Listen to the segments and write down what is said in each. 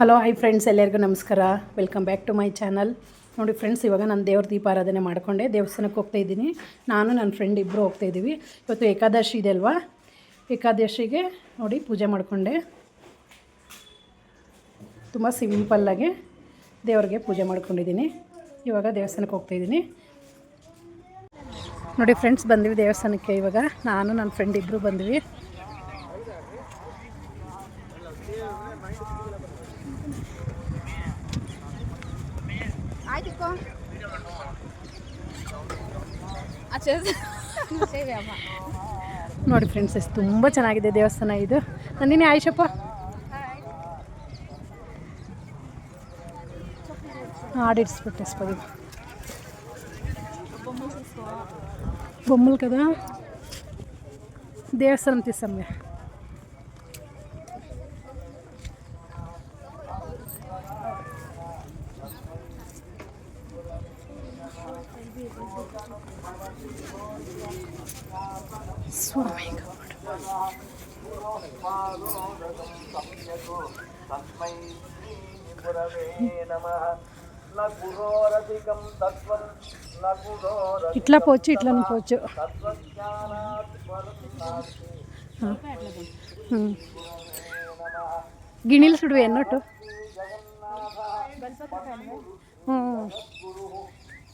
Hello high friends ಎಲ್ಲರಿಗೂ ನಮಸ್ಕಾರ. Welcome back to my channel ನೋಡಿ ಫ್ರೆಂಡ್ಸ್ ಇವಾಗ ನಾನು ದೇವ್ರ ದೀಪಾರಾಧನೆ ಮಾಡಿಕೊಂಡೆ. ದೇವಸ್ಥಾನಕ್ಕೆ ಹೋಗ್ತಾ ಇದ್ದೀನಿ. ನಾನು, ನನ್ನ ಫ್ರೆಂಡ್ ಇಬ್ಬರು ಹೋಗ್ತಾ ಇದ್ದೀವಿ. ಇವತ್ತು ಏಕಾದಶಿ ಇದೆ ಅಲ್ವಾ? ಏಕಾದಶಿಗೆ ನೋಡಿ ಪೂಜೆ ಮಾಡಿಕೊಂಡೆ. ತುಂಬ ಸಿಂಪಲ್ಲಾಗಿ ದೇವ್ರಿಗೆ ಪೂಜೆ ಮಾಡ್ಕೊಂಡಿದ್ದೀನಿ. ಇವಾಗ ದೇವಸ್ಥಾನಕ್ಕೆ ಹೋಗ್ತಾ ಇದ್ದೀನಿ. ನೋಡಿ ಫ್ರೆಂಡ್ಸ್ ಬಂದ್ವಿ ದೇವಸ್ಥಾನಕ್ಕೆ ಇವಾಗ. ನಾನು, ನನ್ನ ಫ್ರೆಂಡ್ ಇಬ್ಬರು ಬಂದ್ವಿ. ಆಯ್ತಿಕೋ ಸೇವೆ ಅಮ್ಮ ನೋಡಿ ಫ್ರೆಂಡ್ಸ್ ಎಷ್ಟು ತುಂಬ ಚೆನ್ನಾಗಿದೆ ದೇವಸ್ಥಾನ ಇದು ನಂದಿನಿ ಆಯುಷಪ್ಪ ఆడిడ్స్పెట్టు వేసుకోదు బొమ్మలు కదా దేవస్థానం తీస్తాం మేము స్వామి గౌడ్ తస్మై శ్రీ గురవే నమః న గురోరధికం తత్వం న గురోరధికం ఇట్లా పోవచ్చు ఇట్లా పోవచ్చు తత్వజ్ఞానాత్ పరమాత్మ ಹ್ಞೂ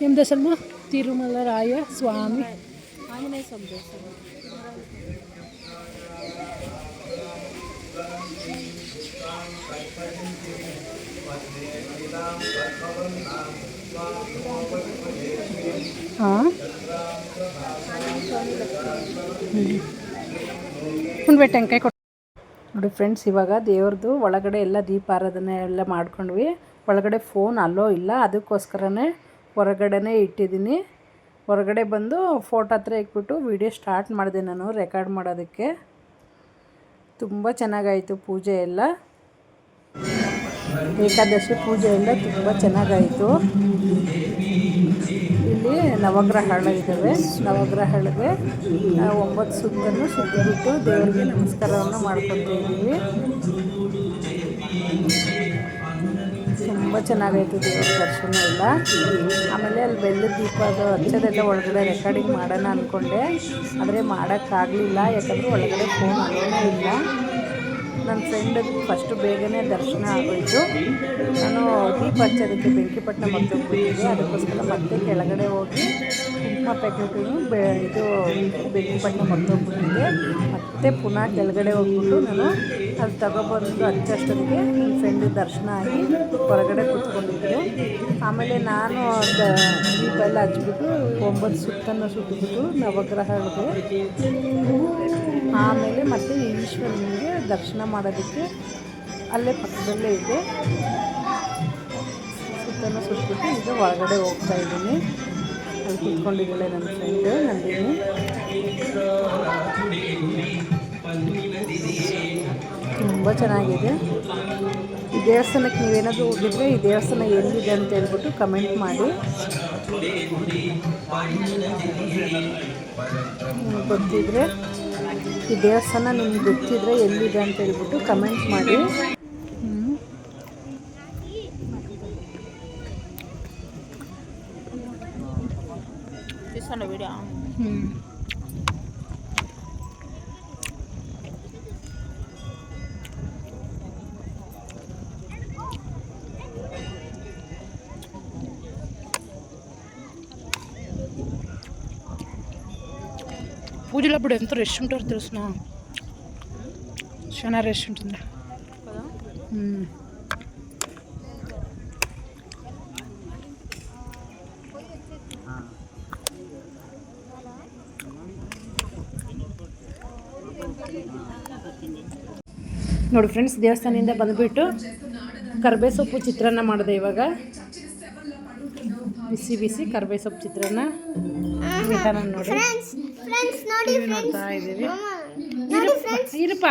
ನಿಮ್ಮದು ಹೆಸರಮ್ಮ ತಿರುಮಲ ರಾಯ ಸ್ವಾಮಿ. ಹಾಂ ಟೆಂಕಾಯಿ ಕೊಟ್ಟು ನೋಡಿ ಫ್ರೆಂಡ್ಸ್ ಇವಾಗ ದೇವ್ರದ್ದು ಒಳಗಡೆ ಎಲ್ಲ ದೀಪಾರಾಧನೆ ಎಲ್ಲ ಮಾಡ್ಕೊಂಡ್ವಿ. ಒಳಗಡೆ ಫೋನ್ ಅಲ್ಲೋ ಇಲ್ಲ ಅದಕ್ಕೋಸ್ಕರನೇ ಹೊರಗಡೆನೇ ಇಟ್ಟಿದ್ದೀನಿ. ಹೊರಗಡೆ ಬಂದು ಫೋಟೋ ಹತ್ರ ಇಟ್ಬಿಟ್ಟು ವಿಡಿಯೋ ಸ್ಟಾರ್ಟ್ ಮಾಡಿದೆ ನಾನು ರೆಕಾರ್ಡ್ ಮಾಡೋದಕ್ಕೆ. ತುಂಬ ಚೆನ್ನಾಗಾಯಿತು ಪೂಜೆ ಎಲ್ಲ. ಏಕಾದಶಿ ಪೂಜೆ ಎಲ್ಲ ತುಂಬ ಚೆನ್ನಾಗಾಯಿತು. ಇಲ್ಲಿ ನವಗ್ರಹಗಳಿದ್ದಾವೆ ನವಗ್ರಹಗಳಿಗೆ ಒಂಬತ್ತು ಸುತ್ತನ್ನು ಸುತ್ತಿಬಿಟ್ಟು ದೇವರಿಗೆ ನಮಸ್ಕಾರವನ್ನು ಮಾಡ್ಕೊತಾ ತುಂಬ ಚೆನ್ನಾಗೈತೆ ದೇವ್ರ ದರ್ಶನ ಎಲ್ಲ. ಆಮೇಲೆ ಅಲ್ಲಿ ಬೆಲ್ಲದ ದೀಪ ಅದು ಹಚ್ಚೋದೆಲ್ಲ ಒಳಗಡೆ ರೆಕಾರ್ಡಿಂಗ್ ಮಾಡೋಣ ಅಂದ್ಕೊಂಡೆ ಆದರೆ ಮಾಡೋಕ್ಕಾಗಲಿಲ್ಲ, ಯಾಕಂದರೆ ಒಳಗಡೆ ಫೋನ್ ಅಲೋನೇ ಇಲ್ಲ. ನನ್ನ ಫ್ರೆಂಡ್ ಫಸ್ಟು ಬೇಗನೆ ದರ್ಶನ ಆಗೋಯಿತು. ನಾನು ದೀಪ ಹಚ್ಚೋದಕ್ಕೆ ಬೆಂಕಿಪಟ್ಟಣ ಮರ್ತೋಗ್ಬಿಟ್ಟಿದ್ದೆ. ಅದಕ್ಕೋಸ್ಕರ ಮತ್ತೆ ಕೆಳಗಡೆ ಹೋಗಿ ಕುಂಕುಮ ಬೆ ಇದು ಬೆಂಕಿಪಟ್ಟಣ ಮರ್ತೋಗ್ಬಿಟ್ಟಿದ್ದೆ. ಮತ್ತೆ ಪುನಃ ಕೆಳಗಡೆ ಹೋಗ್ಬಿಟ್ಟು ನಾನು ಅಲ್ಲಿ ತಗೊಬಂದು ಹಚ್ಚೋಷ್ಟೊತ್ತಿಗೆ ನನ್ನ ಫ್ರೆಂಡ್ ದರ್ಶನ ಆಗಿ ಹೊರಗಡೆ ಕೂತ್ಕೊಂಡಿದ್ದೆ. ಆಮೇಲೆ ನಾನು ದೀಪ ಎಲ್ಲ ಒಂಬತ್ತು ಸುತ್ತನ್ನು ಸುತ್ತಿಬಿಟ್ಟು ನವಗ್ರಹಗಳಿಗೆ ಮತ್ತೆ ಈಶ್ವರನಿಗೆ ದರ್ಶನ ಮಾಡೋದಕ್ಕೆ ಅಲ್ಲೇ ಪಕ್ಕದಲ್ಲೇ ಇದೆ. ಸುತ್ತಲೂ ಸುತ್ತಬಿಟ್ಟು ಈಗ ಹೊರಗಡೆ ಹೋಗ್ತಾ ಇದ್ದೀನಿ. ಅಲ್ಲಿ ಕೂತ್ಕೊಂಡಿದ್ದಾಳೆ ನನ್ನ ಫ್ರೆಂಡು ನಂದಿನಿ. ತುಂಬ ಚೆನ್ನಾಗಿದೆ. ಈ ದೇವಸ್ಥಾನಕ್ಕೆ ನೀವೇನಾದರೂ ಹೋಗಿದ್ರೆ ಈ ದೇವಸ್ಥಾನ ಎಲ್ಲಿದೆ ಅಂತ ಹೇಳ್ಬಿಟ್ಟು ಕಮೆಂಟ್ ಮಾಡಿ. ಗೊತ್ತಿದ್ರೆ ಈ ದೇವಸ್ಥಾನ ನಿಮ್ಗೆ ಗೊತ್ತಿದ್ರೆ ಎಲ್ಲಿದೆ ಅಂತ ಹೇಳ್ಬಿಟ್ಟು ಕಮೆಂಟ್ ಮಾಡಿ ಹ್ಮ್. పూజలు అప్పుడు ఎంత రష్ ఉంటారో తెలుసిన చాలా రష్ ఉంటుంది ಹ್ಮ್. ನೋಡಿ ಫ್ರೆಂಡ್ಸ್ ದೇವಸ್ಥಾನದಿಂದ ಬಂದುಬಿಟ್ಟು ಕರ್ಬೇ ಸೊಪ್ಪು ಚಿತ್ರಾನ್ನ ಮಾಡಿದೆ ಇವಾಗ ಬಿಸಿ ಬಿಸಿ ಕರ್ಬೇ ಸೊಪ್ಪು ಚಿತ್ರಾನ್ನ ವಿಧಾನ ನೋಡಿ. ನೋಡ್ತಾ ಇದ್ದೀವಿ. ಇರಪ್ಪ.